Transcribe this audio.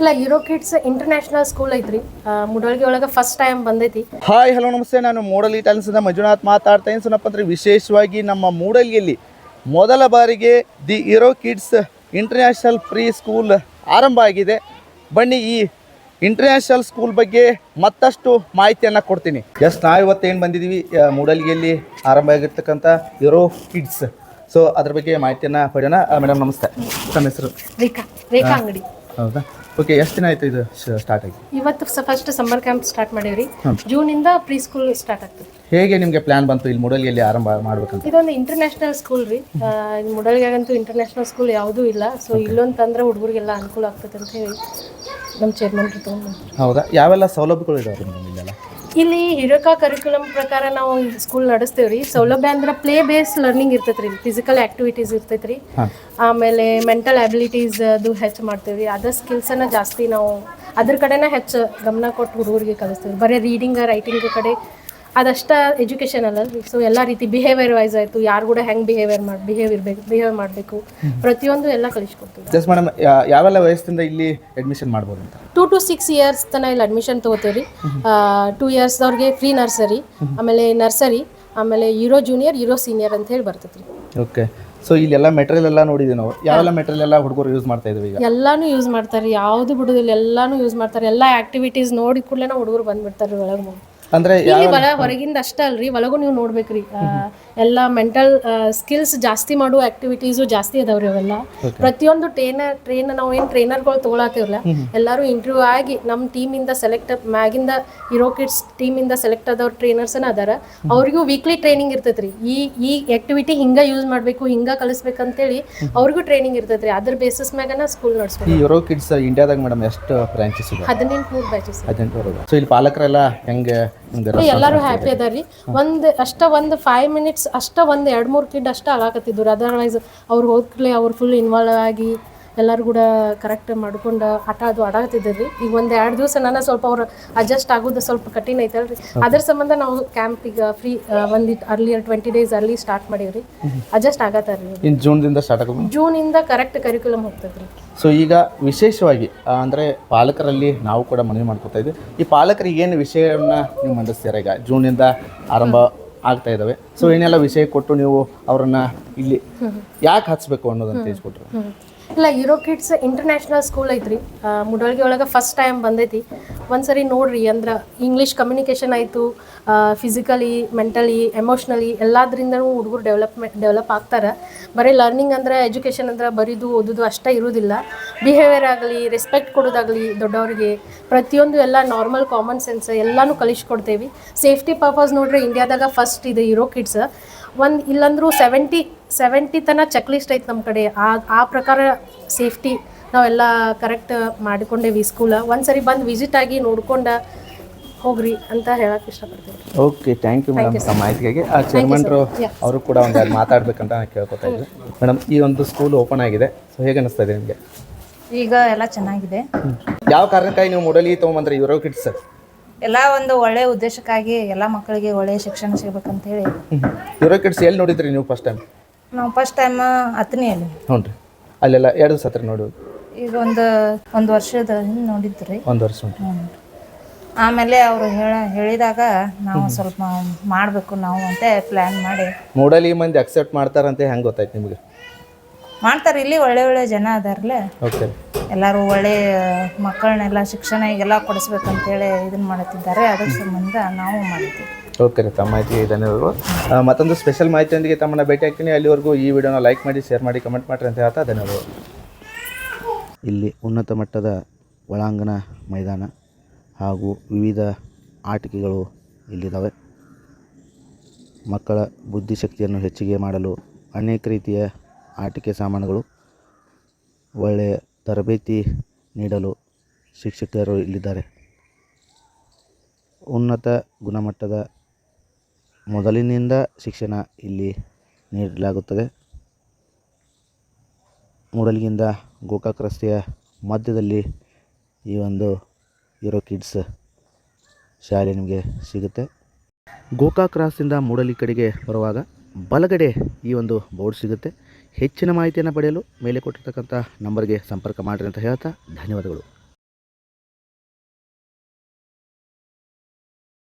ಇಲ್ಲ euro kids international school ಐತ್ರಿ. ಮುಡಳ್ಗಿ ಒಳಗೆ ಫಸ್ಟ್ ಟೈಮ್ ಬಂದೈತಿ. Hi hello namaste. ನಾನು ಮೂಡಲಿ ಟ್ಯಾಲೆನ್ಸಿಂದ ಮಂಜುನಾಥ್ ಮಾತಾಡ್ತಾ ಏನು ಸುನಪ್ಪ ಅಂದರೆ ವಿಶೇಷವಾಗಿ ನಮ್ಮ ಮೂಡಲಿಯಲ್ಲಿ ಮೊದಲ ಬಾರಿಗೆ ದಿ ಇರೋ ಕಿಡ್ಸ್ ಇಂಟರ್ನ್ಯಾಷನಲ್ ಪ್ರೀ ಸ್ಕೂಲ್ ಆರಂಭ ಆಗಿದೆ. ಬನ್ನಿ ಈ ಇಂಟರ್ನ್ಯಾಷನಲ್ ಸ್ಕೂಲ್ ಬಗ್ಗೆ ಮತ್ತಷ್ಟು ಮಾಹಿತಿಯನ್ನು ಕೊಡ್ತೀನಿ. ಎಸ್ ನಾವು ಇವತ್ತೇನು ಬಂದಿದ್ದೀವಿ ಮೂಡಲ್ಗಿಯಲ್ಲಿ ಆರಂಭ ಆಗಿರ್ತಕ್ಕಂಥ ಇರೋ ಕಿಡ್ಸ್ ಸೊ ಅದ್ರ ಬಗ್ಗೆ ಮಾಹಿತಿಯನ್ನು ಪಡೆಯೋಣ. ಮೇಡಮ್ ನಮಸ್ತೆ. ತಮ್ಮ ಹೆಸರು? ರೇಖಾ ರೇಖಾ ಅಂಗಡಿ. ಹೌದಾ? ಓಕೆ ಎಷ್ಟು ದಿನ ಆಯ್ತು ಇದು ಸ್ಟಾರ್ಟ್ ಆಗಿ? ಇವತ್ತು ಫಸ್ಟ್ ಸಮ್ಮರ್ ಕ್ಯಾಂಪ್ ಸ್ಟಾರ್ಟ್ ಮಾಡೀವ್ರಿ. ಜೂನ್ ಇಂದ ಪ್ರೀ ಸ್ಕೂಲ್ ಸ್ಟಾರ್ಟ್ ಆಗ್ತದೆ. ಹೇಗೆ ನಿಮಗೆ ಪ್ಲಾನ್ ಬಂತು ಇಲ್ಲಿ ಮೂಡಲ್ಗಿಯಲ್ಲಿ ಆರಂಭ ಮಾಡ್ಬೇಕಂತ? ಇದೊಂದು ಇಂಟರ್ನ್ಯಾಷನಲ್ ಸ್ಕೂಲ್ ರೀ. ಮುಡಳ್ಗಿಯಾಗಂತೂ ಇಂಟರ್ನ್ಯಾಷನಲ್ ಸ್ಕೂಲ್ ಯಾವುದೂ ಇಲ್ಲ. ಸೊ ಇಲ್ಲೊಂದು ತಂದ್ರೆ ಹುಡುಗರಿಗೆಲ್ಲ ಅನುಕೂಲ ಆಗ್ತದೆ ಅಂತ ಹೇಳಿ ನಮ್ಮ ಚೇರ್ಮನ್ ತಗೊಂಡು ಹೌದಾ? ಯಾವೆಲ್ಲ ಸೌಲಭ್ಯಗಳು ಇದಾವೆ ಇಲ್ಲೆಲ್ಲ? ಇಲ್ಲಿ ಹಿರಕ ಕರಿಕ್ಯುಲಮ್ ಪ್ರಕಾರ ನಾವು ಸ್ಕೂಲ್ ನಡೆಸ್ತೇವೆ ರೀ. ಸೌಲಭ್ಯ ಅಂದ್ರೆ ಪ್ಲೇ ಬೇಸ್ ಲರ್ನಿಂಗ್ ಇರ್ತೈತೆ ರೀ. ಫಿಸಿಕಲ್ ಆಕ್ಟಿವಿಟೀಸ್ ಇರ್ತೈತ್ರಿ ರೀ. ಆಮೇಲೆ ಮೆಂಟಲ್ ಅಬಿಲಿಟೀಸ್ ಅದು ಹೆಚ್ಚು ಮಾಡ್ತೀವಿ ರೀ. ಅದರ್ ಸ್ಕಿಲ್ಸನ್ನು ಜಾಸ್ತಿ ನಾವು ಅದ್ರ ಕಡೆನೇ ಹೆಚ್ಚು ಗಮನ ಕೊಟ್ಟು ಹುಡುಗರಿಗೆ ಕಲಿಸ್ತೀವಿ ಬರೀ ರೀಡಿಂಗ್ ರೈಟಿಂಗ್ ಕಡೆ ಅದಷ್ಟ ಎಜುಕೇಶನ್ ಅಲ್ಲ. ರೀ ಸೊ ಎಲ್ಲ ರೀತಿ ಬಿಹೇವಿಯರ್ ವೈಸ್ ಆಯ್ತು. ಯಾರು ಕೂಡ ಹೆಂಗೆ ಬಿಹೇವಿಯರ್ ಮಾಡಿ ಬಿಹೇವ್ ಇರಬೇಕು ಬಿಹೇವ್ ಮಾಡಬೇಕು. ಪ್ರತಿಯೊಂದು ಎಲ್ಲ ಕಲಿಸ್ಕೊಡ್ತೀವಿ. ಜಸ್ಟ್ ಮೇಡಮ್ ಯಾವೆಲ್ಲ ವಯಸ್ಸಿಂದ ಇಲ್ಲಿ ಅಡ್ಮಿಷನ್ ಮಾಡ್ಬೋದು ಅಂತ? ಟೂ ಟು ಸಿಕ್ಸ್ ಇಯರ್ಸ್ ತನಕ ಇಲ್ಲಿ ಅಡ್ಮಿಷನ್ ತಗೋತೀವಿ ಟೂ ಇಯರ್ಸ್ ಅವ್ರಿಗೆ ಫ್ರೀ ನರ್ಸರಿ ಆಮೇಲೆ ನರ್ಸರಿ ಆಮೇಲೆ ಯೂರೋ ಜೂನಿಯರ್ ಯೂರೋ ಸೀನಿಯರ್ ಅಂತ ಹೇಳಿ ಬರ್ತೈತಿ ಓಕೆ ಸೊ ಇಲ್ಲೆಲ್ಲ ಮೆಟೀರಿಯಲ್ ಎಲ್ಲ ನೋಡಿದೀವಿ ನಾವು. ಯಾವೆಲ್ಲ ಮೆಟೀರಿಯಲ್ ಎಲ್ಲ ಹುಡುಗರು ಯೂಸ್ ಮಾಡ್ತಾ ಇದ್ದೀವಿ ಈಗ? ಎಲ್ಲಾನು ಯೂಸ್ ಮಾಡ್ತಾರೆ. ಯಾವುದು ಬಿಡುದಿಲ್ಲ. ಎಲ್ಲಾನು ಯೂಸ್ ಮಾಡ್ತಾರೆ. ಎಲ್ಲ ಆಕ್ಟಿವಿಟೀಸ್ ನೋಡಿ ಕೂಡಲೇ ಹುಡುಗರು ಬಂದ್ಬಿಡ್ತಾರೆ ಒಳಗೆ ಅಂದರೆ ಇಲ್ಲಿ ಹೊರಗಿಂದ ಅಷ್ಟೇ ಅಲ್ರಿ ಒಳಗೂ ನೀವು ನೋಡ್ಬೇಕ್ರಿ. ಆ, ಎಲ್ಲ ಮೆಂಟಲ್ ಸ್ಕಿಲ್ಸ್ ಜಾಸ್ತಿ ಮಾಡುವ ಆಕ್ಟಿವಿಟೀಸು ಜಾಸ್ತಿ ಅದಾವ್ರಿ ಅವೆಲ್ಲ. ಪ್ರತಿಯೊಂದು ಟ್ರೈನರ್ ಟ್ರೈನ್ ನಾವು ಏನು ಟ್ರೈನರ್ಗಳು ತೊಗೊಳತ್ತೀವಲ್ಲ ಎಲ್ಲರೂ ಇಂಟರ್ವ್ಯೂ ಆಗಿ ನಮ್ಮ ಟೀಮಿಂದ ಸೆಲೆಕ್ಟ್ ಮ್ಯಾಗಿಂದ ಇರೋ ಕಿಡ್ಸ್ ಟೀಮಿಂದ ಸೆಲೆಕ್ಟ್ ಆದವ್ರ ಟ್ರೈನರ್ಸನ ಅದಾರ. ಅವ್ರಿಗೂ ವೀಕ್ಲಿ ಟ್ರೈನಿಂಗ್ ಇರ್ತೈತ್ರಿ. ಈ ಈ ಆಕ್ಟಿವಿಟಿ ಹಿಂಗ ಯೂಸ್ ಮಾಡಬೇಕು ಹಿಂಗ ಕಲಿಸ್ಬೇಕಂತೇಳಿ ಅವ್ರಿಗೂ ಟ್ರೈನಿಂಗ್ ಇರ್ತೈತ್ರಿ. ಅದ್ರ ಬೇಸಿಸ್ ಮ್ಯಾಗನ ಸ್ಕೂಲ್ ನಡೆಸ್ಬೇಕು ಈ ಯುರೋ ಕಿಡ್ಸ್ ಇಂಡಿಯಾದಾಗ ಮೇಡಮ್ ಎಷ್ಟು ಬ್ರಾಂಚಸ್ ಇದೆ ಹದಿನೆಂಟು ಮೂರು ಬ್ಯಾಚಸ್ ಸೊ ಇಲ್ಲಿ ಪಾಲಕರೆಲ್ಲ ಹಿಂಗೆ ಎಲ್ಲರೂ ಹ್ಯಾಪಿ ಅದಾರಿ ಒಂದ್ ಅಷ್ಟ ಒಂದ್ ಫೈವ್ ಮಿನಿಟ್ಸ್ ಅಷ್ಟ ಒಂದ್ ಎರಡ್ ಮೂರ್ ಕಿಡ್ ಅಷ್ಟ ಆಗಾಕತ್ತಿದ್ರು. ಅದರ್ವೈಸ್ ಅವ್ರು ಹೋದ್ಕಲೆ ಅವ್ರು ಫುಲ್ ಇನ್ವಾಲ್ವ್ ಆಗಿ ಎಲ್ಲರೂ ಕೂಡ ಕರೆಕ್ಟ್ ಮಾಡ್ಕೊಂಡು ಆಟ ಅದು ಆಡಾಕತ್ತಿದ್ರಿ ಈಗ ಒಂದು ಎರಡು ದಿವಸ ನಾನು ಸ್ವಲ್ಪ ಅವ್ರು ಅಡ್ಜಸ್ಟ್ ಆಗೋದು ಸ್ವಲ್ಪ ಕಠಿಣ ಐತಲ್ರಿ. ಅದ್ರ ಸಂಬಂಧ ನಾವು ಕ್ಯಾಂಪ್ ಈಗ ಫ್ರೀ ಒಂದು early twenty days early start ಮಾಡೀವ್ರಿ. Adjust ಆಗತ್ತಾರ್ರಿ ಇನ್ನು ಜೂನ್ದಿಂದ ಸ್ಟಾರ್ಟ್ ಆಗೋದು? ಜೂನ್ ಇಂದ ಕರೆಕ್ಟ್ ಕರಿಕ್ಯುಲಮ್ ಹೋಗ್ತದ್ರಿ. ಸೊ ಈಗ ವಿಶೇಷವಾಗಿ ಅಂದರೆ ಅಂದ್ರೆ ಪಾಲಕರಲ್ಲಿ ನಾವು ಕೂಡ ಮನವಿ ಮಾಡ್ಕೊತಾ ಇದ್ದೀವಿ ಈ ಪಾಲಕರಿಗೆ ಏನು ವಿಷಯವನ್ನ ನೀವು ಮಂಡಿಸ್ತೀರ? ಈಗ ಜೂನಿಂದ ಆರಂಭ ಆಗ್ತಾ ಇದ್ದಾವೆ ಸೊ ಏನೆಲ್ಲ ವಿಷಯ ಕೊಟ್ಟು ನೀವು ಅವರನ್ನ ಇಲ್ಲಿ ಯಾಕೆ ಹಚ್ಚಬೇಕು ಅನ್ನೋದನ್ನ ತಿಳಿಸ್ಕೊಟ್ರು? ಇಲ್ಲ ಯೂರೋ ಕಿಡ್ಸ್ ಇಂಟರ್ನ್ಯಾಷನಲ್ ಸ್ಕೂಲ್ ಐತ್ರಿ. ಮುಡಳ್ಗಿ ಒಳಗೆ ಫಸ್ಟ್ ಟೈಮ್ ಬಂದೈತಿ. ಒಂದ್ಸರಿ ನೋಡ್ರಿ ಅಂದ್ರೆ ಇಂಗ್ಲೀಷ್ ಕಮ್ಯುನಿಕೇಷನ್ ಆಯಿತು ಫಿಸಿಕಲಿ ಮೆಂಟಲಿ ಎಮೋಷ್ನಲಿ ಎಲ್ಲದ್ರಿಂದನೂ ಹುಡುಗರು ಡೆವಲಪ್ಮೆಂಟ್ ಡೆವಲಪ್ ಆಗ್ತಾರೆ. ಬರೀ ಲರ್ನಿಂಗ್ ಅಂದ್ರೆ ಎಜುಕೇಷನ್ ಅಂದ್ರೆ ಬರೀದು ಓದೋದು ಅಷ್ಟೇ ಇರೋದಿಲ್ಲ. ಬಿಹೇವಿಯರ್ ಆಗಲಿ ರೆಸ್ಪೆಕ್ಟ್ ಕೊಡೋದಾಗಲಿ ದೊಡ್ಡವರಿಗೆ ಪ್ರತಿಯೊಂದು ಎಲ್ಲ ನಾರ್ಮಲ್ ಕಾಮನ್ ಸೆನ್ಸ್ ಎಲ್ಲನೂ ಕಲಿಸ್ಕೊಡ್ತೇವೆ. ಸೇಫ್ಟಿ ಪರ್ಪಸ್ ನೋಡ್ರಿ ಇಂಡಿಯಾದಾಗ ಫಸ್ಟ್ ಇದೆ ಯೂರೋ ಕಿಡ್ಸ್ ಒಂದು ಇಲ್ಲಂದ್ರೂ ಸೆವೆಂಟಿ ಸೆವೆಂಟಿ ತನಕ ಚೆಕ್ ಲಿಸ್ಟ್ ಐತೆ ನಮ್ಮ ಕಡೆ. ಆ ಆ ಪ್ರಕಾರ ಸೇಫ್ಟಿ ನಾವೆಲ್ಲ ಕರೆಕ್ಟ್ ಮಾಡಿಕೊಂಡೇವಿ ಸ್ಕೂಲ ಒಂದ್ಸರಿ ಬಂದು ವಿಸಿಟ್ ಆಗಿ ನೋಡ್ಕೊಂಡ ಹೋಗ್ರಿ ಅಂತ ಹೇಳಕ್ ಇಷ್ಟಪಡ್ತೀವಿ ಓಕೆ ಥ್ಯಾಂಕ್ ಯು ಮೇಡಮ್ ತಮ್ಮ ಮಾಹಿತಿಗಾಗಿ. ಆ ಚೇರ್ಮನ್ರು ಅವರು ಕೂಡ ಒಂದು ಮಾತಾಡ್ಬೇಕು ಮಾತಾಡ್ಬೇಕಂತ ನಾನು ಕೇಳ್ಕೊತಾ ಇದ್ದೆ. ಮೇಡಮ್ ಈ ಒಂದು ಸ್ಕೂಲ್ ಓಪನ್ ಆಗಿದೆ. ಸೊ ಹೇಗೆ ಅನಿಸ್ತಾ ಇದೆ ನಿಮಗೆ? ಈಗ ಎಲ್ಲ ಚೆನ್ನಾಗಿದೆ. ಯಾವ ಕಾರಣಕ್ಕಾಗಿ ನೀವು ಮೊಡಲಿ ತೊಗೊಂಬಂದ್ರೆ ಯುರೋ ಕಿಡ್ಸ್ ಎಲ್ಲ ಒಂದು ಒಳ್ಳೆ ಉದ್ದೇಶಕ್ಕಾಗಿ ಎಲ್ಲ ಮಕ್ಕಳಿಗೆ ಒಳ್ಳೆಯ ಶಿಕ್ಷಣ ಸಿಗ್ಬೇಕಂತ ಹೇಳಿ ಯುರೋ ಕಿಡ್ಸ್ ಎಲ್ಲಿ ನೋಡಿದ್ರಿ ನೀವು ಫಸ್ಟ್ ಟೈಮ್ ನಾವು ಫಸ್ಟ್ ಟೈಮ್ ಹತ್ತನೆಯಲ್ಲಿ. ಹ್ಞೂ ರೀ. ಅಲ್ಲೆಲ್ಲ ಎರಡು ದಿವಸ ಹತ್ರ ನೋಡಿ. ಈಗ ಒಂದು ಒಂದು ವರ್ಷದ ಹಿಂದೆ ನೋಡಿದ್ರಿ. ಒಂದು ವರ್ಷ ಉಂಟು. ಆಮೇಲೆ ಅವರು ಹೇಳ ಹೇಳಿದಾಗ ನಾವು ಸ್ವಲ್ಪ ಮಾಡಬೇಕು ನಾವು ಅಂತ ಪ್ಲ್ಯಾನ್ ಮಾಡಿ. ಮೂಡಲಿ ಮಂದಿ ಅಕ್ಸೆಪ್ಟ್ ಮಾಡ್ತಾರಂತೆ ಹೆಂಗೆ ಗೊತ್ತಾಯ್ತು ನಿಮಗೆ? ಮಾಡ್ತಾರೆ ಇಲ್ಲಿ ಒಳ್ಳೆ ಒಳ್ಳೆ ಜನ ಅದಾರಲ್ಲ ಓಕೆ ಎಲ್ಲರೂ ಒಳ್ಳೆ ಮಕ್ಕಳನ್ನೆಲ್ಲ ಶಿಕ್ಷಣ ಈಗೆಲ್ಲ ಕೊಡಿಸ್ಬೇಕಂತೇಳಿ ಇದನ್ನ ಮಾಡುತ್ತಿದ್ದಾರೆ ಅದ್ರ ಸಂಬಂಧ ನಾವು ಮಾಡ್ತೀವಿ ಓಕೆ ರೀ ತಮ್ಮ ಮಾಹಿತಿ ಧನ್ಯವಾದಗಳು. ಮತ್ತೊಂದು ಸ್ಪೆಷಲ್ ಮಾಹಿತಿಯೊಂದಿಗೆ ತಮ್ಮನ್ನ ಭೇಟಿ ಆಗ್ತೀನಿ ಅಲ್ಲಿವರೆಗೂ ಈ ವಿಡಿಯೋನ ಲೈಕ್ ಮಾಡಿ ಶೇರ್ ಮಾಡಿ ಕಮೆಂಟ್ ಮಾಡಿರಿ ಅಂತ ಹೇಳ್ತಾ ಧನ್ಯವಾದಗಳು. ಇಲ್ಲಿ ಉನ್ನತ ಮಟ್ಟದ ಒಳಾಂಗಣ ಮೈದಾನ ಹಾಗೂ ವಿವಿಧ ಆಟಿಕೆಗಳು ಇಲ್ಲಿದ್ದಾವೆ ಮಕ್ಕಳ ಬುದ್ಧಿಶಕ್ತಿಯನ್ನು ಹೆಚ್ಚಿಗೆ ಮಾಡಲು ಅನೇಕ ರೀತಿಯ ಆಟಿಕೆ ಸಾಮಾನುಗಳು ಒಳ್ಳೆಯ ತರಬೇತಿ ನೀಡಲು ಶಿಕ್ಷಕರು ಇಲ್ಲಿದ್ದಾರೆ. ಉನ್ನತ ಗುಣಮಟ್ಟದ ಮೊದಲಿನಿಂದ ಶಿಕ್ಷಣ ಇಲ್ಲಿ ನೀಡಲಾಗುತ್ತದೆ. ಮೂಡಲಿಗಿಂದ ಗೋಕಾಕ್ ರಸ್ತೆಯ ಮಧ್ಯದಲ್ಲಿ ಈ ಒಂದು ಯುರೋ ಕಿಡ್ಸ್ ಶಾಲೆ ನಿಮಗೆ ಸಿಗುತ್ತೆ. ಗೋಕಾಕ್ ಕ್ರಾಸಿಂದ ಮೂಡಲಿ ಕಡೆಗೆ ಬರುವಾಗ ಬಲಗಡೆ ಈ ಒಂದು ಬೋರ್ಡ್ ಸಿಗುತ್ತೆ. ಹೆಚ್ಚಿನ ಮಾಹಿತಿಯನ್ನು ಪಡೆಯಲು ಮೇಲೆ ಕೊಟ್ಟಿರ್ತಕ್ಕಂಥ ನಂಬರ್ಗೆ ಸಂಪರ್ಕ ಮಾಡಿರಿ ಅಂತ ಹೇಳ್ತಾ ಧನ್ಯವಾದಗಳು.